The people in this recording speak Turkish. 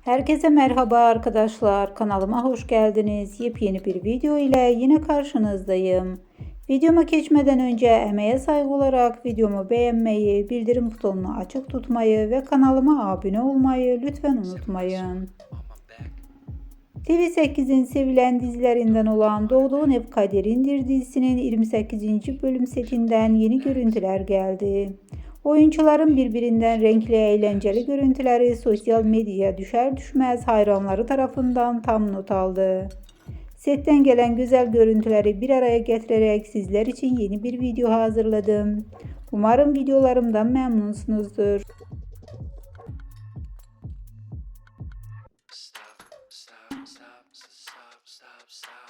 Herkese merhaba arkadaşlar. Kanalıma hoş geldiniz. Yepyeni bir video ile yine karşınızdayım. Videoma geçmeden önce emeğe saygı olarak videomu beğenmeyi, bildirim butonunu açık tutmayı ve kanalıma abone olmayı lütfen unutmayın. TV8'in sevilen dizilerinden olan Doğduğun Ev Kaderindir dizisinin 28. bölüm setinden yeni görüntüler geldi. Oyuncuların birbirinden renkli eğlenceli görüntüleri sosyal medyaya düşer düşmez hayranları tarafından tam not aldı. Setten gelen güzel görüntüleri bir araya getirerek sizler için yeni bir video hazırladım. Umarım videolarımdan memnunsunuzdur. Stop, stop, stop, stop, stop,